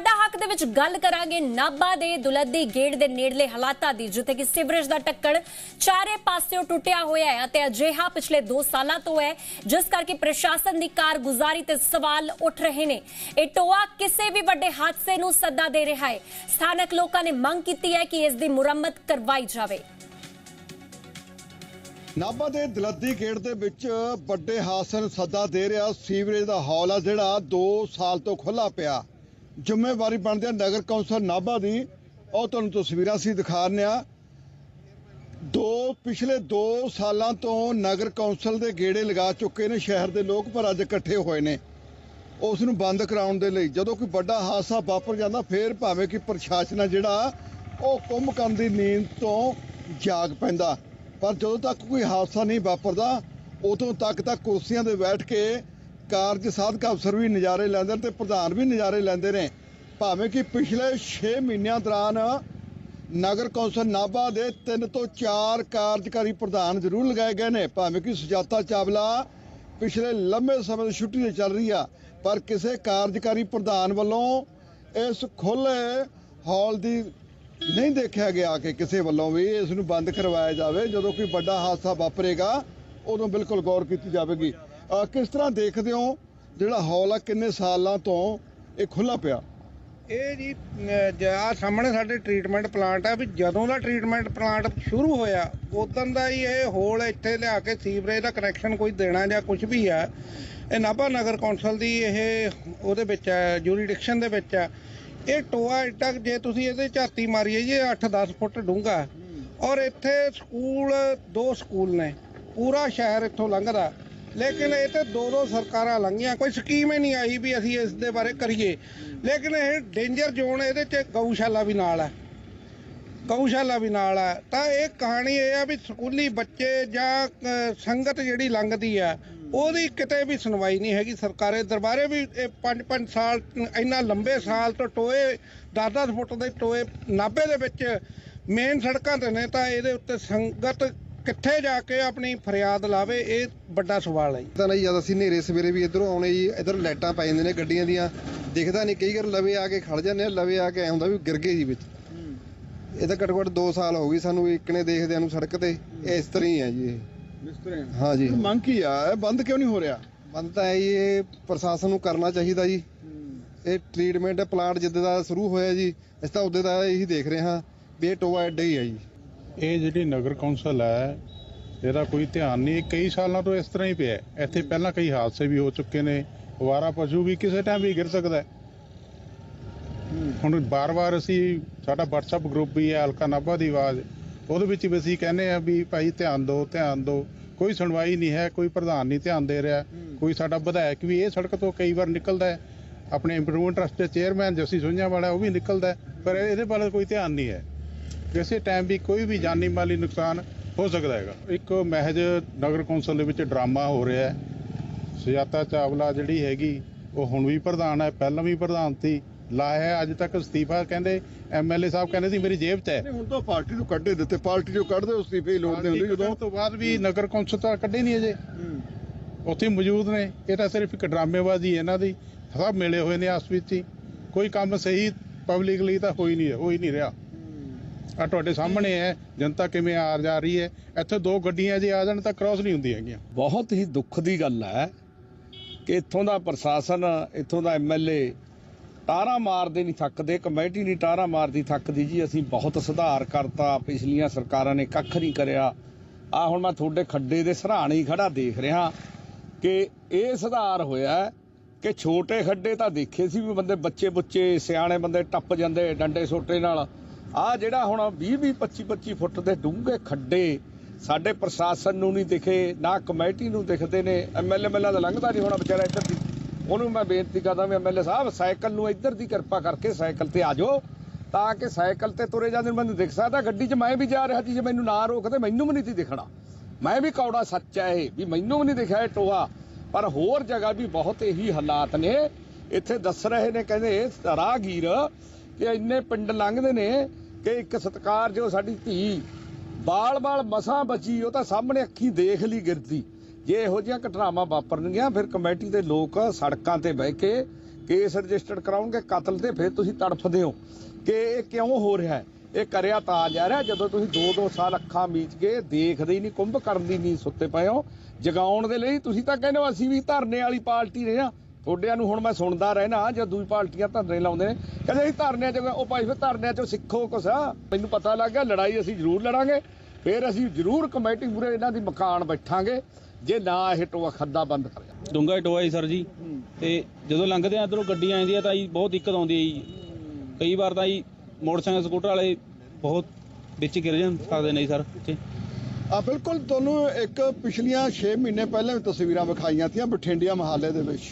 ਸਾਡਾ ਹੱਕ ਦੇ ਵਿੱਚ ਗੱਲ ਕਰਾਂਗੇ। ਨਾਬਾ ਦੇ ਦੁਲੱਦੀ ਗੇਟ ਦੇ ਨੇੜਲੇ ਹਾਲਾਤਾਂ ਦੀ, ਜਿੱਥੇ ਕਿ ਸੀਵਰੇਜ ਦਾ ਟੱਕਣ ਚਾਰੇ ਪਾਸਿਓਂ ਟੁੱਟਿਆ ਹੋਇਆ ਹੈ ਅਤੇ ਅਜਿਹਾ ਪਿਛਲੇ 2 ਸਾਲਾਂ ਤੋਂ ਹੈ, ਜਿਸ ਕਰਕੇ ਪ੍ਰਸ਼ਾਸਨ ਦੀ ਕਾਰਗੁਜ਼ਾਰੀ ਤੇ ਸਵਾਲ ਉੱਠ ਰਹੇ ਨੇ। ਇਹ ਟੋਆ ਕਿਸੇ ਵੀ ਵੱਡੇ ਹਾਦਸੇ ਨੂੰ ਸੱਦਾ ਦੇ ਰਿਹਾ ਹੈ। ਸਥਾਨਕ ਲੋਕਾਂ ਨੇ ਮੰਗ ਕੀਤੀ ਹੈ ਕਿ ਇਸ ਦੀ ਮੁਰੰਮਤ ਕਰਵਾਈ ਜਾਵੇ। ਨਾਭਾ ਦੇ ਦਲੱਦੀ ਗੇਟ ਦੇ ਵਿੱਚ ਵੱਡੇ ਹਾਦਸੇ ਨੂੰ ਸੱਦਾ ਦੇ ਰਿਹਾ ਸੀਵਰੇਜ ਦਾ ਹੌਲ ਆ, ਜਿਹੜਾ 2 ਸਾਲ ਤੋਂ ਖੁੱਲਾ ਪਿਆ। ਜ਼ਿੰਮੇਵਾਰੀ ਬਣਦੀ ਹੈ ਨਗਰ ਕੌਂਸਲ ਨਾਭਾ ਦੀ। ਉਹ ਤੁਹਾਨੂੰ ਤਸਵੀਰਾਂ ਸੀ ਦਿਖਾ ਰਹੇ ਆ ਦੋ, ਪਿਛਲੇ 2 ਸਾਲਾਂ ਤੋਂ ਨਗਰ ਕੌਂਸਲ ਦੇ ਗੇੜੇ ਲਗਾ ਚੁੱਕੇ ਨੇ ਸ਼ਹਿਰ ਦੇ ਲੋਕ, ਪਰ ਅੱਜ ਇਕੱਠੇ ਹੋਏ ਨੇ। ਉਸ ਨੂੰ ਬੰਦ ਕਰਾਉਣ ਦੇ ਲਈ ਜਦੋਂ ਕੋਈ ਵੱਡਾ ਹਾਦਸਾ ਵਾਪਰ ਜਾਂਦਾ, ਫੇਰ ਭਾਵੇਂ ਕਿ ਪ੍ਰਸ਼ਾਸਨ ਆ ਜਿਹੜਾ, ਉਹ ਕੁੰਭਕਰਨ ਦੀ ਨੀਂਦ ਤੋਂ ਜਾਗ ਪੈਂਦਾ। ਪਰ ਜਦੋਂ ਤੱਕ ਕੋਈ ਹਾਦਸਾ ਨਹੀਂ ਵਾਪਰਦਾ, ਉਦੋਂ ਤੱਕ ਤਾਂ ਕੁਰਸੀਆਂ ਤੇ ਬੈਠ ਕੇ ਕਾਰਜ ਸਾਧਕ ਅਫਸਰ ਵੀ ਨਜ਼ਾਰੇ ਲੈਂਦੇ ਨੇ ਤੇ ਪ੍ਰਧਾਨ ਵੀ ਨਜ਼ਾਰੇ ਲੈਂਦੇ ਨੇ। ਭਾਵੇਂ ਕਿ ਪਿਛਲੇ 6 ਮਹੀਨਿਆਂ ਦੌਰਾਨ ਨਗਰ ਕੌਂਸਲ ਨਾਭਾ ਦੇ 3 ਤੋਂ 4 ਕਾਰਜਕਾਰੀ ਪ੍ਰਧਾਨ ਜ਼ਰੂਰ ਲਗਾਏ ਗਏ ਨੇ। ਭਾਵੇਂ ਕਿ ਸੁਜਾਤਾ ਚਾਵਲਾ ਪਿਛਲੇ ਲੰਮੇ ਸਮੇਂ ਤੋਂ ਛੁੱਟੀ ਤੇ ਚੱਲ ਰਹੀ ਆ, ਪਰ ਕਿਸੇ ਕਾਰਜਕਾਰੀ ਪ੍ਰਧਾਨ ਵੱਲੋਂ ਇਸ ਖੁੱਲੇ ਹਾਲ ਦੀ ਨਹੀਂ ਦੇਖਿਆ ਗਿਆ ਕਿ ਕਿਸੇ ਵੱਲੋਂ ਵੀ ਇਸ ਨੂੰ ਬੰਦ ਕਰਵਾਇਆ ਜਾਵੇ। ਜਦੋਂ ਕੋਈ ਵੱਡਾ ਹਾਦਸਾ ਵਾਪਰੇਗਾ, ਉਦੋਂ ਬਿਲਕੁਲ ਗੌਰ ਕੀਤੀ ਜਾਵੇਗੀ। ਕਿਸ ਤਰ੍ਹਾਂ ਦੇਖਦੇ ਹੋ ਜਿਹੜਾ ਹੌਲ ਆ ਕਿੰਨੇ ਸਾਲਾਂ ਤੋਂ ਇਹ ਖੁੱਲਾ ਪਿਆ? ਇਹ ਜੀ ਆ ਸਾਹਮਣੇ ਸਾਡੇ ਟ੍ਰੀਟਮੈਂਟ ਪਲਾਂਟ ਆ ਵੀ ਜਦੋਂ ਦਾ ਟ੍ਰੀਟਮੈਂਟ ਪਲਾਂਟ ਸ਼ੁਰੂ ਹੋਇਆ, ਉਦੋਂ ਦਾ ਹੀ ਇਹ ਹੋਲ ਇੱਥੇ ਲਿਆ ਕੇ ਸੀਵਰੇਜ ਦਾ ਕਨੈਕਸ਼ਨ ਕੋਈ ਦੇਣਾ ਜਾਂ ਕੁਝ ਵੀ ਆ। ਇਹ ਨਾਭਾ ਨਗਰ ਕੌਂਸਲ ਦੀ ਇਹ ਉਹਦੇ ਵਿੱਚ ਆ ਜੂਰੀਡਿਕਸ਼ਨ ਦੇ ਵਿੱਚ ਆ। ਇਹ ਟੋਆ ਇੱਟਾ ਜੇ ਤੁਸੀਂ ਇਹਦੇ ਝਾਤੀ ਮਾਰੀਏ ਜੀ 8-10 ਫੁੱਟ ਡੂੰਘਾ। ਔਰ ਇੱਥੇ ਸਕੂਲ, ਦੋ ਸਕੂਲ ਨੇ। ਪੂਰਾ ਸ਼ਹਿਰ ਇੱਥੋਂ ਲੰਘਦਾ। ਲੇਕਿਨ ਇਹ ਤੇ ਦੋ ਦੋ ਸਰਕਾਰਾਂ ਲੰਘੀਆਂ। ਕੋਈ ਸਕੀਮ ਹੀ ਨਹੀਂ ਆਈ ਵੀ ਅਸੀਂ ਇਸ ਦੇ ਬਾਰੇ ਕਰੀਏ। ਲੇਕਿਨ ਇਹ ਡੇਂਜਰ ਜ਼ੋਨ ਇਹਦੇ ਚ ਗਊਸ਼ਾਲਾ ਵੀ ਨਾਲ ਹੈ। ਗਊਸ਼ਾਲਾ ਵੀ ਨਾਲ ਹੈ। ਤਾਂ ਇਹ ਕਹਾਣੀ ਇਹ ਆ ਵੀ ਸਕੂਲੀ ਬੱਚੇ ਜਾਂ ਸੰਗਤ ਜਿਹੜੀ ਲੰਘਦੀ ਆ, ਉਹਦੀ ਕਿਤੇ ਵੀ ਸੁਣਵਾਈ ਨਹੀਂ ਹੈਗੀ ਸਰਕਾਰੇ। ਦਰਬਾਰੇ ਵੀ 5-5 ਸਾਲ, ਇੰਨਾ ਲੰਬੇ ਸਾਲ ਤੋਂ ਟੋਏ 10-10 ਫੁੱਟ ਦੇ ਟੋਏ ਨਾਭੇ ਦੇ ਵਿੱਚ ਮੇਨ ਸੜਕਾਂ ਤੇ ਨੇ, ਤਾਂ ਇਹਦੇ ਉੱਤੇ ਸੰਗਤ ਕਿੱਥੇ ਜਾ ਕੇ ਆਪਣੀ ਫਰਿਆਦ ਲਾਵੇ ਇਹ ਵੱਡਾ ਸਵਾਲ ਹੈ ਜੀ। ਤਾਂ ਨਹੀਂ ਜਦ ਅਸੀਂ ਨੇਰੇ ਸਵੇਰੇ ਵੀ ਇਧਰੋਂ ਆਉਣੇ ਜੀ ਇਧਰ ਲਾਈਟਾਂ ਪੈ ਜਾਂਦੇ ਨੇ ਗੱਡੀਆਂ ਦੀਆਂ ਦਿਖਦਾ ਨਹੀਂ ਕਈ ਵਾਰ ਲਵੇ ਆ ਕੇ ਖੜ ਜਾਂਦੇ ਆ ਲਵੇ ਆ ਕੇ ਐ ਹੁੰਦਾ ਵੀ ਗਿਰ ਗਏ ਜੀ ਵਿੱਚ। ਇਹ ਤਾਂ ਘੱਟੋ ਘੱਟ 2 ਸਾਲ ਹੋ ਗਏ ਸਾਨੂੰ ਇੱਕ ਨੇ ਦੇਖਦਿਆਂ ਨੂੰ ਸੜਕ ਤੇ ਇਹ ਇਸ ਤਰ੍ਹਾਂ ਹੀ ਹੈ ਜੀ ਇਹ। ਇਸ ਤਰ੍ਹਾਂ ਹਾਂ ਜੀ। ਮੰਗ ਕੀ ਆ? ਇਹ ਬੰਦ ਕਿਉਂ ਨਹੀਂ ਹੋ ਰਿਹਾ? ਬੰਦ ਤਾਂ ਹੈ ਜੀ ਇਹ ਪ੍ਰਸ਼ਾਸਨ ਨੂੰ ਕਰਨਾ ਚਾਹੀਦਾ ਜੀ। ਇਹ ਟ੍ਰੀਟਮੈਂਟ ਪਲਾਂਟ ਜਿੱਦੇ ਦਾ ਸ਼ੁਰੂ ਹੋਇਆ ਜੀ ਅਸੀਂ ਤਾਂ ਉਦੋਂ ਦਾ ਇਹੀ ਦੇਖ ਰਹੇ ਹਾਂ ਵੀ ਇਹ ਟੋਆ ਐਡਾ ਹੀ ਹੈ ਜੀ। ਇਹ ਜਿਹੜੀ ਨਗਰ ਕੌਂਸਲ ਹੈ ਇਹਦਾ ਕੋਈ ਧਿਆਨ ਨਹੀਂ। ਕਈ ਸਾਲਾਂ ਤੋਂ ਇਸ ਤਰ੍ਹਾਂ ਹੀ ਪਿਆ। ਇੱਥੇ ਪਹਿਲਾਂ ਕਈ ਹਾਦਸੇ ਵੀ ਹੋ ਚੁੱਕੇ ਨੇ। ਅਵਾਰਾ ਪਸ਼ੂ ਵੀ ਕਿਸੇ ਟਾਈਮ ਵੀ ਗਿਰ ਸਕਦਾ। ਹੁਣ ਬਾਰ-ਬਾਰ ਅਸੀਂ ਸਾਡਾ WhatsApp ਗਰੁੱਪ ਵੀ ਹੈ ਹਲਕਾ ਨਾਭਾ ਦੀ ਆਵਾਜ਼। ਉਹਦੇ ਵਿੱਚ ਵੀ ਅਸੀਂ ਕਹਿੰਦੇ ਆ ਵੀ ਭਾਈ ਧਿਆਨ ਦਿਓ ਧਿਆਨ ਦਿਓ। ਕੋਈ ਸੁਣਵਾਈ ਨਹੀਂ ਹੈ ਕੋਈ ਪ੍ਰਧਾਨ ਨਹੀਂ ਧਿਆਨ ਦੇ ਰਿਹਾ। ਕੋਈ ਸਾਡਾ ਵਿਧਾਇਕ ਵੀ ਇਹ ਸੜਕ ਤੋਂ ਕਈ ਵਾਰ ਨਿਕਲਦਾ ਹੈ। ਆਪਣੇ ਇੰਪਰੂਵਮੈਂਟ ਟਰਸਟ ਦੇ ਚੇਅਰਮੈਨ ਜੱਸੀ ਸੁਝਿਆ ਵਾਲਾ ਉਹ ਵੀ ਨਿਕਲਦਾ ਪਰ ਇਹਦੇ ਬਾਰੇ ਕੋਈ ਧਿਆਨ ਨਹੀਂ ਹੈ। ਕਿਸੇ ਟਾਈਮ ਵੀ ਕੋਈ ਵੀ ਜਾਨੀ ਮਾਲੀ ਨੁਕਸਾਨ ਹੋ ਸਕਦਾ ਹੈਗਾ। ਇੱਕ ਮਹਿਜ ਨਗਰ ਕੌਂਸਲ ਦੇ ਵਿੱਚ ਡਰਾਮਾ ਹੋ ਰਿਹਾ ਹੈ। ਸੁਜਾਤਾ ਚਾਵਲਾ ਜਿਹੜੀ ਹੈਗੀ ਉਹ ਹੁਣ ਵੀ ਪ੍ਰਧਾਨ ਹੈ ਪਹਿਲਾਂ ਵੀ ਪ੍ਰਧਾਨ ਸੀ ਲਾਇਆ ਹੈ ਅੱਜ ਤੱਕ ਅਸਤੀਫਾ ਕਹਿੰਦੇ ਐਮਐਲਏ ਸਾਹਿਬ ਕਹਿੰਦੇ ਸੀ ਮੇਰੀ ਜੇਬ 'ਚ ਹੈ। ਹੁਣ ਤਾਂ ਪਾਰਟੀ ਨੂੰ ਕੱਢੇ ਦਿੱਤੇ ਪਾਰਟੀ ਜੋ ਕੱਢਦੇ ਉਸ ਦੀ ਫੇ ਲੋੜ ਨਹੀਂ ਹੁੰਦੀ ਜਦੋਂ ਤੋਂ ਬਾਅਦ ਵੀ ਨਗਰ ਕੌਂਸਲ ਤਾਂ ਕੱਢੇ ਨਹੀਂ ਅਜੇ। ਉੱਥੇ ਮੌਜੂਦ ਨੇ ਇਹ ਤਾਂ ਸਿਰਫ ਇੱਕ ਡਰਾਮੇਬਾਜ਼ੀ ਇਹਨਾਂ ਦੀ ਸਭ ਮਿਲੇ ਹੋਏ ਨੇ ਆਪਸ ਵਿੱਚ ਹੀ। ਕੋਈ ਕੰਮ ਸਹੀ ਪਬਲਿਕ ਲਈ ਤਾਂ ਹੋਈ ਨਹੀਂ ਹੋ ਹੀ ਨਹੀਂ ਰਿਹਾ। ਆ ਤੁਹਾਡੇ ਸਾਹਮਣੇ ਹੈ, ਜਨਤਾ ਕਿਵੇਂ ਆ ਜਾ ਰਹੀ ਹੈ? ਇੱਥੇ ਦੋ ਗੱਡੀਆਂ ਜੇ ਆ ਜਾਣ ਤਾਂ ਕ੍ਰਾਸ ਨਹੀਂ ਹੁੰਦੀਆਂ ਹੈਗੀਆਂ। ਬਹੁਤ ਹੀ ਦੁੱਖ ਦੀ ਗੱਲ ਹੈ ਕਿ ਇੱਥੋਂ ਦਾ ਪ੍ਰਸ਼ਾਸਨ, ਇੱਥੋਂ ਦਾ ਐਮਐਲਏ ਟਾਰਾ ਮਾਰਦੇ ਨਹੀਂ ਥੱਕਦੇ, ਕਮੇਟੀ ਨਹੀਂ ਟਾਰਾ ਮਾਰਦੀ ਥੱਕਦੀ ਜੀ। ਅਸੀਂ ਬਹੁਤ ਸੁਧਾਰ ਕਰਤਾ, ਪਿਛਲੀਆਂ ਸਰਕਾਰਾਂ ਨੇ ਕੱਖ ਨਹੀਂ ਕਰਿਆ। ਆ ਹੁਣ ਮੈਂ ਤੁਹਾਡੇ ਖੱਡੇ ਦੇ ਸਰਾਣੇ ਹੀ ਖੜਾ ਦੇਖ ਰਿਹਾ ਕਿ ਇਹ ਸੁਧਾਰ ਹੋਇਆ ਕਿ ਛੋਟੇ ਖੱਡੇ ਤਾਂ ਦੇਖੇ ਸੀ ਵੀ ਬੰਦੇ ਬੱਚੇ ਬੁੱਚੇ ਸਿਆਣੇ ਬੰਦੇ ਟੱਪ ਜਾਂਦੇ ਡੰਡੇ ਸੋਟੇ ਨਾਲ। ਆ ਜਿਹੜਾ ਹੁਣ 20 20 25 25 ਫੁੱਟ ਦੇ ਡੂੰਘੇ ਖੱਡੇ ਸਾਡੇ ਪ੍ਰਸ਼ਾਸਨ ਨੂੰ ਨਹੀਂ ਦਿਖੇ, ਨਾ ਕਮੇਟੀ ਨੂੰ ਦਿਖਦੇ ਨੇ ਐਮਐਲਏ ਮੈਲਾ ਦਾ ਲੰਘਦਾ ਨਹੀਂ ਹੋਣਾ ਵਿਚਾਰਾ ਇੱਧਰ ਦੀ। ਉਹਨੂੰ ਮੈਂ ਬੇਨਤੀ ਕਰਦਾ ਵੀ ਐਮਐਲਏ ਸਾਹਿਬ, ਸਾਈਕਲ ਨੂੰ ਇੱਧਰ ਦੀ ਕਿਰਪਾ ਕਰਕੇ ਸਾਈਕਲ ਤੇ ਆ ਜਾਓ, ਤਾਂ ਕਿ ਸਾਈਕਲ ਤੇ ਤੁਰੇ ਜਾਂਦੇ ਮੈਨੂੰ ਦਿਖ ਸਕਦਾ, ਗੱਡੀ 'ਚ ਮੈਂ ਵੀ ਜਾ ਰਿਹਾ ਜੀ ਜੇ ਮੈਨੂੰ ਨਾ ਰੋਕਦੇ, ਮੈਨੂੰ ਵੀ ਨਹੀਂ ਸੀ ਦਿਖਣਾ। ਮੈਂ ਵੀ ਕੌੜਾ ਸੱਚ ਹੈ ਇਹ, ਵੀ ਮੈਨੂੰ ਵੀ ਨਹੀਂ ਦਿਖਿਆ ਇਹ ਟੋਆ ਪਰ ਹੋਰ ਜਗ੍ਹਾ ਵੀ ਬਹੁਤ ਇਹੀ ਹਾਲਾਤ ਨੇ। ਇੱਥੇ ਦੱਸ ਰਹੇ ਨੇ, ਕਹਿੰਦੇ ਰਾਹਗੀਰ ਕਿ ਇੰਨੇ ਪਿੰਡ ਲੰਘਦੇ ਨੇ ਕਿ ਇੱਕ ਸਤਕਾਰ ਜੋ ਸਾਡੀ ਧੀ ਬਾਲ-ਬਾਲ ਮਸਾਂ ਬਚੀ, ਉਹ ਤਾਂ ਸਾਹਮਣੇ ਅੱਖੀ ਦੇਖ ਲਈ ਗਿਰਦੀ। ਜੇ ਇਹੋ ਜਿਹੀਆਂ ਘਟਨਾਵਾਂ ਵਾਪਰਨਗੀਆਂ, ਫਿਰ ਕਮੇਟੀ ਦੇ ਲੋਕ ਸੜਕਾਂ ਤੇ ਬਹਿ ਕੇ ਕੇਸ ਰਜਿਸਟਰਡ ਕਰਾਉਣਗੇ, ਕਤਲ ਤੇ ਫਿਰ ਤੁਸੀਂ ਤੜਫਦੇ ਹੋ। ਕਿ ਇਹ ਕਿਉਂ ਹੋ ਰਿਹਾ ਹੈ? ਇਹ ਕਰਿਆ ਤਾਂ ਜਾ ਰਿਹਾ, ਜਦੋਂ ਤੁਸੀਂ 2-2 ਸਾਲ ਅੱਖਾਂ ਮੀਚ ਕੇ ਦੇਖਦੇ ਹੀ ਨਹੀਂ, ਕੁੰਭ ਕਰਨ ਦੀ ਨਹੀਂ ਸੁੱਤੇ ਪਏ ਹੋ। ਜਗਾਉਣ ਦੇ ਲਈ ਤੁਸੀਂ ਤਾਂ ਕਹਿੰਦੇ ਹੋ, ਅਸੀਂ ਵੀ ਧਰਨੇ ਵਾਲੀ ਪਾਰਟੀ ਰਹੇ ਆ ਤੁਹਾਡਿਆਂ ਨੂੰ ਹੁਣ ਮੈਂ ਸੁਣਦਾ ਰਹਿਣਾ ਜਦ ਦੂਜੀ ਪਾਰਟੀਆਂ ਧਰਨੇ ਲਾਉਂਦੇ ਨੇ। ਕਹਿੰਦੇ ਅਸੀਂ ਧਰਨਿਆਂ 'ਚ ਉਹ ਭਾਈ ਫਿਰ ਧਰਨਿਆਂ 'ਚੋਂ ਸਿੱਖੋ ਕੁਛ। ਮੈਨੂੰ ਪਤਾ ਲੱਗ ਗਿਆ ਲੜਾਈ ਅਸੀਂ ਜ਼ਰੂਰ ਲੜਾਂਗੇ ਫਿਰ ਅਸੀਂ ਜ਼ਰੂਰ ਕਮੇਟੀ ਪੂਰੇ ਇਹਨਾਂ ਦੀ ਮਕਾਨ ਬੈਠਾਂਗੇ ਜੇ ਨਾ ਇਹ ਟੋਆ ਖੱਦਾ ਬੰਦ ਕਰਿਆ। ਡੂੰਘਾ ਹੀ ਟੋਆ ਜੀ ਸਰ ਜੀ। ਤੇ ਜਦੋਂ ਲੰਘਦੇ ਆ ਇਧਰੋਂ ਗੱਡੀਆਂ ਆਉਂਦੀਆਂ ਤਾਂ ਜੀ ਬਹੁਤ ਦਿੱਕਤ ਆਉਂਦੀ ਹੈ ਜੀ। ਕਈ ਵਾਰ ਤਾਂ ਜੀ ਮੋਟਰਸਾਈਕਲ ਸਕੂਟਰ ਵਾਲੇ ਬਹੁਤ ਵਿੱਚ ਗਿਰ ਜਾਂ ਸਕਦੇ ਨੇ ਜੀ ਸਰ। ਇੱਥੇ ਆ ਬਿਲਕੁਲ ਤੁਹਾਨੂੰ ਇੱਕ ਪਿਛਲੀਆਂ 6 ਮਹੀਨੇ ਪਹਿਲਾਂ ਵੀ ਤਸਵੀਰਾਂ ਵਿਖਾਈਆਂ ਤੀਆਂ ਬਠਿੰਡਿਆ ਮਹੱਲੇ ਦੇ ਵਿੱਚ।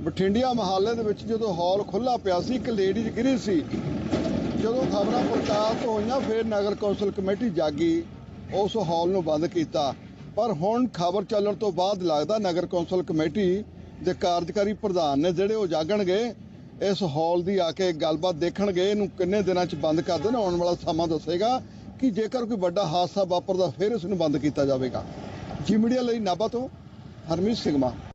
ਬਠਿੰਡਿਆ ਮਹੱਲੇ ਦੇ ਵਿੱਚ ਜਦੋਂ ਹਾਲ ਖੁੱਲਾ ਪਿਆ ਸੀ, ਇੱਕ ਲੇਡੀਜ਼ ਗਿਰੀ ਸੀ। ਜਦੋਂ ਖਬਰਾਂ ਪ੍ਰਕਾਸ਼ਿਤ ਹੋਈਆਂ, ਫਿਰ ਨਗਰ ਕੌਂਸਲ ਕਮੇਟੀ ਜਾਗੀ, ਉਸ ਹਾਲ ਨੂੰ ਬੰਦ ਕੀਤਾ। ਪਰ ਹੁਣ ਖਬਰ ਚੱਲਣ ਤੋਂ ਬਾਅਦ ਲੱਗਦਾ ਨਗਰ ਕੌਂਸਲ ਕਮੇਟੀ ਦੇ ਕਾਰਜਕਾਰੀ ਪ੍ਰਧਾਨ ਨੇ ਜਿਹੜੇ ਉਹ ਜਾਗਣਗੇ ਇਸ ਹਾਲ ਦੀ ਆ ਕੇ ਗੱਲਬਾਤ ਦੇਖਣਗੇ। ਇਹਨੂੰ ਕਿੰਨੇ ਦਿਨਾਂ 'ਚ ਬੰਦ ਕਰ ਦੇਣ, ਆਉਣ ਵਾਲਾ ਸਮਾਂ ਦੱਸੇਗਾ ਕਿ ਜੇਕਰ ਕੋਈ ਵੱਡਾ ਹਾਦਸਾ ਵਾਪਰਦਾ, ਫਿਰ ਇਸ ਨੂੰ ਬੰਦ ਕੀਤਾ ਜਾਵੇਗਾ। ਜੀ ਮੀਡੀਆ ਲਈ ਨਾਭਾ ਤੋਂ ਹਰਮੀਤ ਸਿੰਘ ਮਾਨ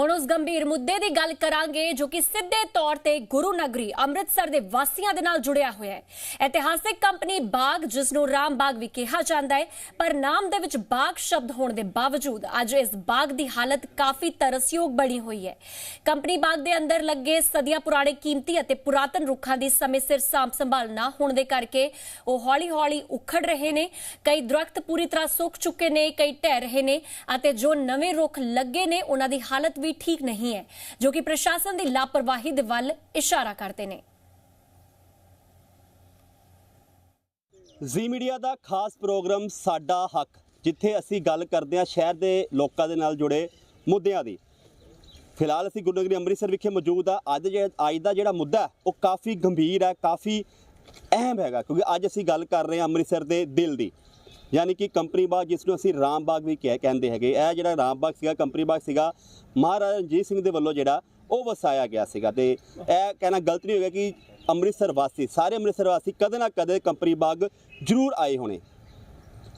ਹੁਣ ਉਸ ਗੰਭੀਰ ਮੁੱਦੇ ਦੀ ਗੱਲ ਕਰਾਂਗੇ ਜੋ ਕਿ ਸਿੱਧੇ ਤੌਰ ਤੇ ਗੁਰੂ ਨਗਰੀ ਅੰਮ੍ਰਿਤਸਰ ਦੇ ਵਾਸੀਆਂ ਦੇ ਨਾਲ ਜੁੜਿਆ ਹੋਇਆ ਹੈ। ਇਤਿਹਾਸਿਕ ਕੰਪਨੀ ਬਾਗ, ਜਿਸ ਨੂੰ ਰਾਮ ਬਾਗ ਵੀ ਕਿਹਾ ਜਾਂਦਾ ਹੈ, ਪਰ ਨਾਮ ਦੇ ਵਿੱਚ ਬਾਗ ਸ਼ਬਦ ਹੋਣ ਦੇ ਬਾਵਜੂਦ ਅੱਜ ਇਸ ਬਾਗ ਦੀ ਹਾਲਤ ਕਾਫੀ ਤਰਸਯੋਗ ਬਣੀ ਹੋਈ ਹੈ। ਕੰਪਨੀ ਬਾਗ ਦੇ ਅੰਦਰ ਲੱਗੇ ਸਦੀਆਂ ਪੁਰਾਣੇ ਕੀਮਤੀ ਅਤੇ ਪੁਰਾਤਨ ਰੁੱਖਾਂ ਦੀ ਸਮੇਂ ਸਿਰ ਸਾਂਭ ਸੰਭਾਲ ਨਾ ਹੋਣ ਦੇ ਕਰਕੇ ਉਹ ਹੌਲੀ-ਹੌਲੀ ਉਖੜ ਰਹੇ ਨੇ। ਕਈ ਦਰਖਤ ਪੂਰੀ ਤਰ੍ਹਾਂ ਸੁੱਕ ਚੁੱਕੇ ਨੇ, ਕਈ ਢਹਿ ਰਹੇ ਨੇ ਅਤੇ ਜੋ ਨਵੇਂ ਰੁੱਖ ਲੱਗੇ ਨੇ, ਉਹਨਾਂ ਦੀ ਹਾਲਤ ਵੀ ਠੀਕ ਨਹੀਂ ਹੈ, ਜੋ ਕਿ ਪ੍ਰਸ਼ਾਸਨ ਦੀ ਲਾਪਰਵਾਹੀ ਦੇ ਵੱਲ ਇਸ਼ਾਰਾ ਕਰਦੇ ਨੇ। ਜ਼ੀ ਮੀਡੀਆ ਦਾ ਖਾਸ ਪ੍ਰੋਗਰਾਮ ਸਾਡਾ ਹੱਕ, ਜਿੱਥੇ ਅਸੀਂ ਗੱਲ ਕਰਦੇ ਹਾਂ ਸ਼ਹਿਰ ਦੇ ਲੋਕਾਂ ਦੇ ਨਾਲ ਜੁੜੇ ਮੁੱਦਿਆਂ ਦੀ। ਫਿਲਹਾਲ ਅਸੀਂ ਗੁਰੂ ਨਗਰੀ ਅੰਮ੍ਰਿਤਸਰ ਵਿਖੇ ਮੌਜੂਦ ਆ ਅੱਜ ਅੱਜ ਦਾ ਜਿਹੜਾ ਮੁੱਦਾ ਉਹ ਕਾਫੀ ਗੰਭੀਰ ਹੈ, ਕਾਫੀ ਅਹਿਮ ਹੈਗਾ, ਕਿਉਂਕਿ ਅੱਜ ਅਸੀਂ ਗੱਲ ਕਰ ਰਹੇ ਹਾਂ ਅੰਮ੍ਰਿਤਸਰ ਦੇ ਦਿਲ ਦੀ। ਯਾਨੀ ਕਿ ਕੰਪਨੀ ਬਾਗ, ਜਿਸ ਨੂੰ ਅਸੀਂ ਰਾਮ ਬਾਗ ਵੀ ਕਹਿ ਕਹਿੰਦੇ ਹੈਗੇ। ਇਹ ਜਿਹੜਾ ਰਾਮ ਬਾਗ ਸੀਗਾ, ਕੰਪਨੀ ਬਾਗ ਸੀਗਾ, ਮਹਾਰਾਜਾ ਰਣਜੀਤ ਸਿੰਘ ਦੇ ਵੱਲੋਂ ਜਿਹੜਾ ਉਹ ਵਸਾਇਆ ਗਿਆ ਸੀਗਾ। ਤੇ ਇਹ ਕਹਿਣਾ ਗਲਤ ਨਹੀਂ ਹੋਵੇਗਾ ਕਿ ਅੰਮ੍ਰਿਤਸਰ ਵਾਸੀ, ਸਾਰੇ ਅੰਮ੍ਰਿਤਸਰ ਵਾਸੀ ਕਦੇ ਨਾ ਕਦੇ ਕੰਪਨੀ ਬਾਗ ਜ਼ਰੂਰ ਆਏ ਹੋਣੇ।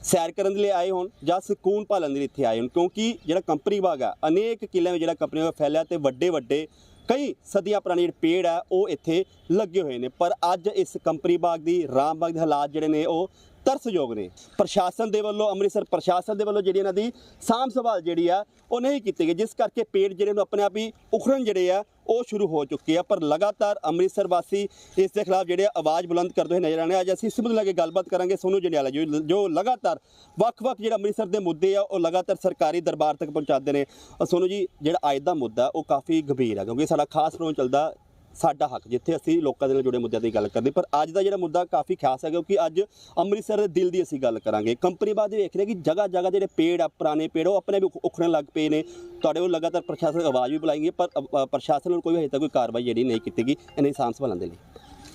ਸੈਰ ਕਰਨ ਦੇ ਲਈ ਆਏ ਹੋਣ ਜਾਂ ਸਕੂਨ ਭਾਲਣ ਦੇ ਲਈ ਇੱਥੇ ਆਏ ਹੋਣ, ਕਿਉਂਕਿ ਜਿਹੜਾ ਕੰਪਨੀ ਬਾਗ ਆ, ਅਨੇਕ ਕਿਲਿਆਂ ਵਿੱਚ ਜਿਹੜਾ ਕੰਪਨੀ ਬਾਗ ਫੈਲਿਆ ਤੇ ਵੱਡੇ ਵੱਡੇ ਕਈ ਸਦੀਆਂ ਪੁਰਾਣੇ ਜਿਹੜੇ ਪੇੜ ਆ, ਉਹ ਇੱਥੇ ਲੱਗੇ ਹੋਏ ਨੇ। ਪਰ ਅੱਜ ਇਸ ਕੰਪਨੀ ਬਾਗ ਦੀ, ਰਾਮ ਬਾਗ ਦੇ ਹਾਲਾਤ ਜਿਹੜੇ ਨੇ, ਉਹ ਤਰਸਯੋਗ ਨੇ। ਪ੍ਰਸ਼ਾਸਨ ਦੇ ਵੱਲੋਂ ਅੰਮ੍ਰਿਤਸਰ ਪ੍ਰਸ਼ਾਸਨ ਦੇ ਵੱਲੋਂ ਜਿਹੜੀ ਇਹਨਾਂ ਦੀ ਸਾਂਭ ਸੰਭਾਲ ਜਿਹੜੀ ਆ ਉਹ ਨਹੀਂ ਕੀਤੀ ਗਈ ਜਿਸ ਕਰਕੇ ਪੇੜ ਜਿਹੜੇ ਨੂੰ ਆਪਣੇ ਆਪ ਹੀ ਉਖੜਨ ਜਿਹੜੇ ਆ ਉਹ ਸ਼ੁਰੂ ਹੋ ਚੁੱਕੇ ਆ। ਪਰ ਲਗਾਤਾਰ ਅੰਮ੍ਰਿਤਸਰ ਵਾਸੀ ਇਸ ਦੇ ਖਿਲਾਫ ਜਿਹੜੇ ਆਵਾਜ਼ ਬੁਲੰਦ ਕਰਦੇ ਹੋਏ ਨਜ਼ਰ ਆਣੇ ਅੱਜ ਅਸੀਂ ਸਿਮਤ ਲੈ ਕੇ ਗੱਲਬਾਤ ਕਰਾਂਗੇ ਸੋਨੂ ਜੰਡਿਆਲਾ ਜੋ ਜੋ ਲਗਾਤਾਰ ਵੱਖ-ਵੱਖ ਜਿਹੜਾ ਅੰਮ੍ਰਿਤਸਰ ਦੇ ਮੁੱਦੇ ਆ ਉਹ ਲਗਾਤਾਰ ਸਰਕਾਰੀ ਦਰਬਾਰ ਤੱਕ ਪਹੁੰਚਾਉਂਦੇ ਨੇ। ਅ, ਸੋਨੂ ਜੀ ਜਿਹੜਾ ਅੱਜ ਦਾ ਮੁੱਦਾ ਉਹ ਕਾਫੀ ਗੰਭੀਰ ਹੈ ਕਿਉਂਕਿ ਸਾਡਾ ਖਾਸ ਪ੍ਰੋਗਰਾਮ ਚੱਲਦਾ ਸਾਡਾ ਹੱਕ ਜਿੱਥੇ ਅਸੀਂ ਲੋਕਾਂ ਦੇ ਨਾਲ ਜੁੜੇ ਮੁੱਦਿਆਂ ਦੀ ਗੱਲ ਕਰਦੇ। ਪਰ ਅੱਜ ਦਾ ਜਿਹੜਾ ਮੁੱਦਾ ਕਾਫੀ ਖਾਸ ਹੈ ਕਿਉਂਕਿ ਅੱਜ ਅੰਮ੍ਰਿਤਸਰ ਦੇ ਦਿਲ ਦੀ ਅਸੀਂ ਗੱਲ ਕਰਾਂਗੇ। ਕੰਪਨੀ ਬਾਅਦ ਵੇਖ ਰਹੇ ਕਿ ਜਗ੍ਹਾ ਜਗ੍ਹਾ ਜਿਹੜੇ ਪੇੜ ਆ ਪੁਰਾਣੇ ਪੇੜ ਉਹ ਆਪਣੇ ਵੀ ਉਖ- ਉਖੜਨ ਲੱਗ ਪਏ ਨੇ। ਤੁਹਾਡੇ ਉਹ ਲਗਾਤਾਰ ਪ੍ਰਸ਼ਾਸਨ ਆਵਾਜ਼ ਵੀ ਬੁਲਾਏਗੀ ਪਰ ਅ, ਅ, ਪ੍ਰਸ਼ਾਸਨ ਵੱਲੋਂ ਕੋਈ ਹਜੇ ਤੱਕ ਕੋਈ ਕਾਰਵਾਈ ਜਿਹੜੀ ਨਹੀਂ ਕੀਤੀ ਗਈ। ਇਹਨਾਂ ਦੀ ਸਾਂਭ ਸੰਭਾਲਣ ਦੇ ਲਈ।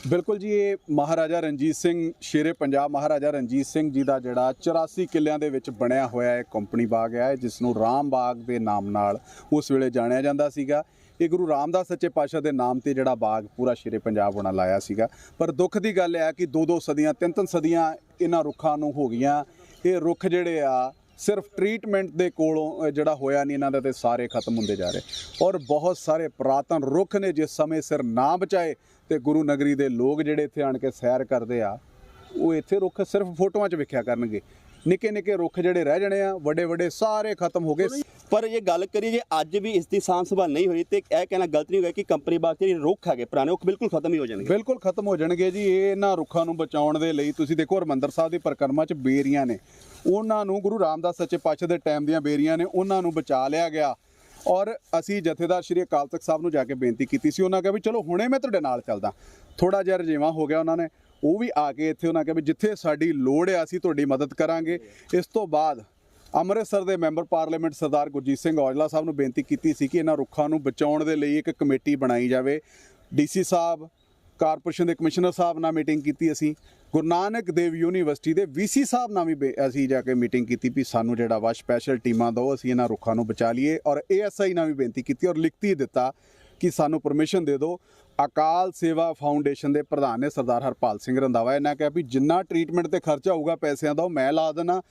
ਬਿਲਕੁਲ ਜੀ ਇਹ ਮਹਾਰਾਜਾ ਰਣਜੀਤ ਸਿੰਘ ਸ਼ੇਰੇ ਪੰਜਾਬ ਮਹਾਰਾਜਾ ਰਣਜੀਤ ਸਿੰਘ ਜੀ ਦਾ ਜਿਹੜਾ 84 ਕਿੱਲਿਆਂ ਦੇ ਵਿੱਚ ਬਣਿਆ ਹੋਇਆ ਇਹ ਕੰਪਨੀ ਬਾਗ ਹੈ ਜਿਸ ਨੂੰ ਰਾਮ ਬਾਗ ਦੇ ਨਾਮ ਨਾਲ ਉਸ ਵੇਲੇ ਜਾਣਿਆ ਜਾਂਦਾ ਸੀਗਾ। ਇਹ ਗੁਰੂ ਰਾਮਦਾਸ ਸੱਚੇ ਪਾਤਸ਼ਾਹ ਦੇ ਨਾਮ ਤੇ ਜਿਹੜਾ ਬਾਗ ਪੂਰਾ ਸ਼ੇਰੇ ਪੰਜਾਬ ਹੋਣਾ ਲਾਇਆ ਸੀਗਾ। ਪਰ ਦੁੱਖ ਦੀ ਗੱਲ ਹੈ ਕਿ ਦੋ ਦੋ ਸਦੀਆਂ ਤਿੰਨ ਤਿੰਨ ਸਦੀਆਂ ਇਹਨਾਂ ਰੁੱਖਾਂ ਨੂੰ ਹੋ ਗਈਆਂ। ਇਹ ਰੁੱਖ ਜਿਹੜੇ ਆ, ਸਿਰਫ ਟ੍ਰੀਟਮੈਂਟ ਦੇ ਕੋਲੋਂ ਜਿਹੜਾ ਹੋਇਆ ਨਹੀਂ, ਇਹਨਾਂ ਦਾ ਤੇ ਸਾਰੇ ਖਤਮ ਹੁੰਦੇ ਜਾ ਰਹੇ। ਔਰ ਬਹੁਤ ਸਾਰੇ ਪੁਰਾਤਨ ਰੁੱਖ ਨੇ ਜਿਸ ਸਮੇਂ ਸਿਰ ਨਾ ਬਚਾਏ ਤੇ ਗੁਰੂ ਨਗਰੀ ਦੇ ਲੋਕ ਜਿਹੜੇ ਇੱਥੇ ਆਣ ਕੇ ਸੈਰ ਕਰਦੇ ਆ, ਉਹ ਇੱਥੇ ਰੁੱਖ ਸਿਰਫ ਫੋਟੋਆਂ 'ਚ ਵੇਖਿਆ ਕਰਨਗੇ। ਨਿੱਕੇ ਨਿੱਕੇ ਰੁੱਖ ਜਿਹੜੇ ਰਹਿ ਜਾਣੇ ਆ ਵੱਡੇ ਵੱਡੇ ਸਾਰੇ ਖਤਮ ਹੋ ਗਏ। ਪਰ ਜੇ ਗੱਲ ਕਰੀਏ ਜੇ ਅੱਜ ਵੀ ਇਸ ਦੀ ਸਾਂਭ ਸੰਭਾਲ ਨਹੀਂ ਹੋਈ ਤੇ ਇਹ ਕਹਿਣਾ ਗਲਤ ਨਹੀਂ ਹੋਇਆ ਕਿ ਕੰਪਨੀ ਬਾਗ ਜਿਹੜੇ ਰੁੱਖ ਹੈਗੇ ਪੁਰਾਣੇ, ਉਹ ਬਿਲਕੁਲ ਖਤਮ ਹੀ ਹੋ ਜਾਣਗੇ। ਬਿਲਕੁਲ ਖਤਮ ਹੋ ਜਾਣਗੇ ਜੀ। ਇਹ ਇਹਨਾਂ ਰੁੱਖਾਂ ਨੂੰ ਬਚਾਉਣ ਦੇ ਲਈ ਤੁਸੀਂ ਦੇਖੋ ਹਰਮੰਦਰ ਸਾਹਿਬ ਦੀ ਪਰਿਕਰਮਾ 'ਚ ਬੇਰੀਆਂ ਨੇ। ਉਹਨਾਂ ਨੂੰ ਗੁਰੂ ਰਾਮਦਾਸ ਸੱਚੇ ਪਾਤਸ਼ਾਹ ਦੇ ਟਾਈਮ ਦੀਆਂ ਬੇਰੀਆਂ ਨੇ, ਉਹਨਾਂ ਨੂੰ ਬਚਾ ਲਿਆ ਗਿਆ। ਔਰ ਅਸੀਂ ਜਥੇਦਾਰ ਸ਼੍ਰੀ ਅਕਾਲ ਤਖਤ ਸਾਹਿਬ ਨੂੰ ਜਾ ਕੇ ਬੇਨਤੀ ਕੀਤੀ ਸੀ। ਉਹਨਾਂ ਕਿਹਾ ਵੀ ਚਲੋ ਹੁਣੇ ਮੈਂ ਤੁਹਾਡੇ ਨਾਲ ਚੱਲਦਾ। ਥੋੜਾ ਜਿਹਾ ਰਜੇਵਾ ਹੋ ਗਿਆ ਉਹਨਾਂ ਨੇ। ਉਹ ਵੀ ਆ ਕੇ ਇੱਥੇ ਉਹਨਾਂ ਕਿਹਾ ਵੀ ਜਿੱਥੇ ਸਾਡੀ ਲੋੜ ਹੈ ਅਸੀਂ ਤੁਹਾਡੀ ਮਦਦ ਕਰਾਂਗੇ। ਇਸ ਤੋਂ ਬਾਅਦ ਅੰਮ੍ਰਿਤਸਰ ਦੇ ਮੈਂਬਰ ਪਾਰਲੀਮੈਂਟ ਸਰਦਾਰ ਗੁਰਜੀਤ ਸਿੰਘ ਔਜਲਾ ਸਾਹਿਬ ਨੂੰ ਬੇਨਤੀ ਕੀਤੀ ਸੀ ਕਿ ਇਹਨਾਂ ਰੁੱਖਾਂ ਨੂੰ ਬਚਾਉਣ ਦੇ ਲਈ ਇੱਕ ਕਮੇਟੀ ਬਣਾਈ ਜਾਵੇ। ਡੀਸੀ ਸਾਹਿਬ, ਕਾਰਪੋਰੇਸ਼ਨ ਦੇ ਕਮਿਸ਼ਨਰ ਸਾਹਿਬ ਨਾਲ ਮੀਟਿੰਗ ਕੀਤੀ ਅਸੀਂ। ਗੁਰੂ ਨਾਨਕ ਦੇਵ ਯੂਨੀਵਰਸਿਟੀ ਦੇ ਵੀਸੀ ਸਾਹਿਬ ਨਾਲ ਵੀ ਬੇ- ਅਸੀਂ ਜਾ ਕੇ ਮੀਟਿੰਗ ਕੀਤੀ ਵੀ ਸਾਨੂੰ ਜਿਹੜਾ ਵਾ ਸਪੈਸ਼ਲ ਟੀਮਾਂ ਦਿਓ, ਅਸੀਂ ਇਹਨਾਂ ਰੁੱਖਾਂ ਨੂੰ ਬਚਾ ਲਈਏ। ਔਰ ਏਐਸਆਈ ਨਾਲ ਵੀ ਬੇਨਤੀ ਕੀਤੀ ਔਰ ਲਿਖਤੀ ਦਿੱਤਾ ਕਿ ਸਾਨੂੰ ਪਰਮਿਸ਼ਨ ਦੇ ਦਿਓ। ਅਕਾਲ ਸੇਵਾ ਫਾਊਂਡੇਸ਼ਨ ਦੇ ਪ੍ਰਧਾਨ ਨੇ ਸਰਦਾਰ ਹਰਪਾਲ ਸਿੰਘ ਰੰਧਾਵਾ ਇਹਨਾਂ ਕਿਹਾ ਵੀ ਜਿੰਨਾ ਟ੍ਰੀਟਮੈਂਟ ਤੇ ਖਰਚਾ ਹੋਊਗਾ ਪੈਸਿਆਂ ਦਾ ਉਹ ਮੈਂ ਲਾ ਦੇਣਾ।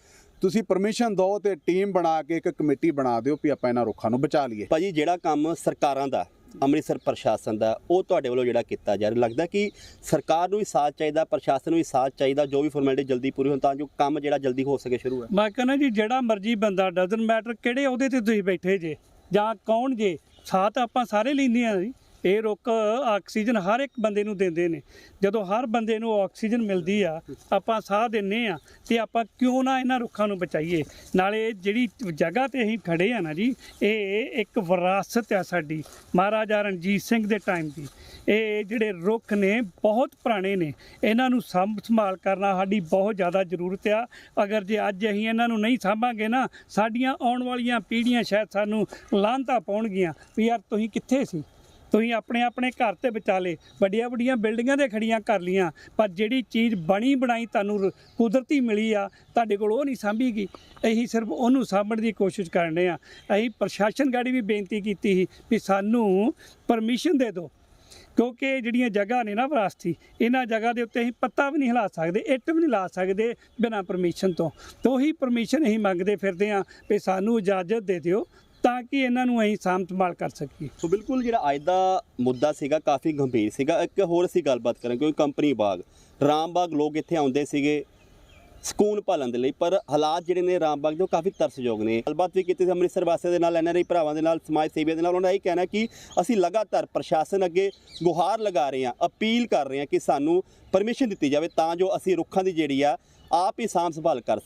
ਤੁਸੀਂ ਪਰਮਿਸ਼ਨ ਦਿਓ ਤੇ ਟੀਮ ਬਣਾ ਕੇ ਇੱਕ ਕਮੇਟੀ ਬਣਾ ਦਿਓ ਵੀ ਆਪਾਂ ਇਹਨਾਂ ਰੁੱਖਾਂ ਨੂੰ ਬਚਾ ਲਈਏ। ਭਾਜੀ ਜਿਹੜਾ ਕੰਮ ਸਰਕਾਰਾਂ ਦਾ ਅੰਮ੍ਰਿਤਸਰ ਪ੍ਰਸ਼ਾਸਨ ਦਾ ਉਹ ਤੁਹਾਡੇ ਵੱਲੋਂ ਜਿਹੜਾ ਕੀਤਾ ਜਾ ਰਿਹਾ ਲੱਗਦਾ ਕਿ ਸਰਕਾਰ ਨੂੰ ਵੀ ਸਾਥ ਚਾਹੀਦਾ ਪ੍ਰਸ਼ਾਸਨ ਨੂੰ ਵੀ ਸਾਥ ਚਾਹੀਦਾ ਜੋ ਵੀ ਫਾਰਮੈਲਿਟੀ ਜਲਦੀ ਪੂਰੀ ਹੋਣ ਤਾਂ ਜੋ ਕੰਮ ਜਿਹੜਾ ਜਲਦੀ ਹੋ ਸਕੇ ਸ਼ੁਰੂ ਹੈ ਮੈਂ ਕਹਿੰਦਾ ਜੀ ਜਿਹੜਾ ਮਰਜ਼ੀ ਬੰਦਾ ਡਜ਼ਨ ਮੈਟਰ ਕਿਹੜੇ ਉਹਦੇ ਤੇ ਤੁਸੀਂ ਬੈਠੇ ਜੇ ਜਾਂ ਕੌਣ ਜੇ ਸਾਥ ਆਪਾਂ ਸਾਰੇ ਲੈਂਦੇ ਆ ਜੀ। ਇਹ ਰੁੱਖ ਆਕਸੀਜਨ ਹਰ ਇੱਕ ਬੰਦੇ ਨੂੰ ਦਿੰਦੇ ਨੇ। ਜਦੋਂ ਹਰ ਬੰਦੇ ਨੂੰ ਆਕਸੀਜਨ ਮਿਲਦੀ ਆ, ਆਪਾਂ ਸਾਹ ਦਿੰਨੇ ਆ ਤੇ ਆਪਾਂ ਕਿਉਂ ਨਾ ਇਹਨਾਂ ਰੁੱਖਾਂ ਨੂੰ ਬਚਾਈਏ। ਨਾਲੇ ਜਿਹੜੀ ਜਗ੍ਹਾ ਤੇ ਅਸੀਂ ਖੜੇ ਆ ਨਾ ਜੀ, ਇਹ ਇੱਕ ਵਿਰਾਸਤ ਆ ਸਾਡੀ, ਮਹਾਰਾਜਾ ਰਣਜੀਤ ਸਿੰਘ ਦੇ ਟਾਈਮ ਦੀ। ਇਹ ਜਿਹੜੇ ਰੁੱਖ ਨੇ, ਬਹੁਤ ਪੁਰਾਣੇ ਨੇ। ਇਹਨਾਂ ਨੂੰ ਸਾਂਭ ਸੰਭਾਲ ਕਰਨਾ ਸਾਡੀ ਬਹੁਤ ਜ਼ਿਆਦਾ ਜ਼ਰੂਰਤ ਆ। ਅਗਰ ਜੇ ਅੱਜ ਅਸੀਂ ਇਹਨਾਂ ਨੂੰ ਨਹੀਂ ਸਾਂਭਾਂਗੇ ਨਾ, ਸਾਡੀਆਂ ਆਉਣ ਵਾਲੀਆਂ ਪੀੜ੍ਹੀਆਂ ਸ਼ਾਇਦ ਸਾਨੂੰ ਲਾਂਘਾ ਪਾਉਣਗੀਆਂ ਵੀ ਯਾਰ ਤੁਸੀਂ ਕਿੱਥੇ ਸੀ? ਤੁਸੀਂ ਆਪਣੇ ਆਪਣੇ ਘਰ ਤੇ ਬਚਾ ਲੇ ਵੱਡੀਆਂ ਵੱਡੀਆਂ ਬਿਲਡਿੰਗਾਂ ਦੇ ਖੜੀਆਂ ਕਰ ਲੀਆਂ ਪਰ ਜਿਹੜੀ ਚੀਜ਼ ਬਣੀ ਬਣਾਈ ਤੁਹਾਨੂੰ ਕੁਦਰਤੀ ਮਿਲੀ ਆ, ਤੁਹਾਡੇ ਕੋਲ ਉਹ ਨਹੀਂ ਸਾਂਭੀ ਗਈ। ਅਸੀਂ ਸਿਰਫ ਉਹਨੂੰ ਸਾਂਭਣ ਦੀ ਕੋਸ਼ਿਸ਼ ਕਰਨੇ ਆ ਅਸੀਂ ਪ੍ਰਸ਼ਾਸਨ ਗਾੜੀ ਵੀ ਬੇਨਤੀ ਕੀਤੀ ਸੀ ਵੀ ਸਾਨੂੰ ਪਰਮਿਸ਼ਨ ਦੇ ਦਿਓ। ਕਿਉਂਕਿ ਜਿਹੜੀਆਂ ਜਗ੍ਹਾ ਨੇ ਨਾ ਵਿਰਾਸਤੀ, ਇਹਨਾਂ ਜਗ੍ਹਾ ਦੇ ਉੱਤੇ ਅਸੀਂ ਪੱਤਾ ਵੀ ਨਹੀਂ ਹਿਲਾ ਸਕਦੇ, ਇੱਟ ਵੀ ਨਹੀਂ ਲਾ ਸਕਦੇ ਬਿਨਾਂ ਪਰਮਿਸ਼ਨ ਤੋਂ। ਤੋਂ ਉਹੀ ਪਰਮਿਸ਼ਨ ਅਸੀਂ ਮੰਗਦੇ ਫਿਰਦੇ ਆ ਵੀ ਸਾਨੂੰ ਇਜਾਜ਼ਤ ਦੇ ਦਿਓ। ਤਾਂ ਕਿ ਇਹਨਾਂ ਨੂੰ ਅਸੀਂ ਸਾਂਭ ਸੰਭਾਲ ਕਰ ਸਕੀਏ। ਸੋ ਬਿਲਕੁਲ ਜਿਹੜਾ ਅੱਜ ਦਾ ਮੁੱਦਾ ਸੀਗਾ ਕਾਫੀ ਗੰਭੀਰ ਸੀਗਾ। ਇੱਕ ਹੋਰ ਅਸੀਂ ਗੱਲਬਾਤ ਕਰਾਂਗੇ, ਕਿਉਂਕਿ ਕੰਪਨੀ ਬਾਗ ਰਾਮਬਾਗ ਲੋਕ ਇੱਥੇ ਆਉਂਦੇ ਸੀਗੇ ਸਕੂਨ ਭਾਲਣ ਦੇ ਲਈ, ਪਰ ਹਾਲਾਤ ਜਿਹੜੇ ਨੇ ਰਾਮਬਾਗ ਦੇ ਉਹ ਕਾਫੀ ਤਰਸਯੋਗ ਨੇ। ਗੱਲਬਾਤ ਵੀ ਕੀਤੀ ਸੀ ਅੰਮ੍ਰਿਤਸਰ ਵਾਸੀਆਂ ਦੇ ਨਾਲ ਐਨਆਰਆਈ ਭਰਾਵਾਂ ਦੇ ਨਾਲ, ਸਮਾਜ ਸੇਵੀਆਂ ਦੇ ਨਾਲ, ਉਹਨਾਂ ਦਾ ਇਹ ਕਹਿਣਾ ਕਿ ਅਸੀਂ ਲਗਾਤਾਰ ਪ੍ਰਸ਼ਾਸਨ ਅੱਗੇ ਗੁਹਾਰ ਲਗਾ ਰਹੇ ਹਾਂ, ਅਪੀਲ ਕਰ ਰਹੇ ਹਾਂ ਕਿ ਸਾਨੂੰ ਪਰਮਿਸ਼ਨ ਦਿੱਤੀ ਜਾਵੇ ਤਾਂ ਜੋ ਅਸੀਂ ਰੁੱਖਾਂ ਦੀ ਜਿਹੜੀ ਆ, ਆਪ ਹੀ ਸਾਂਭ ਸੰਭਾਲ ਕਰ ਸਕੀਏ।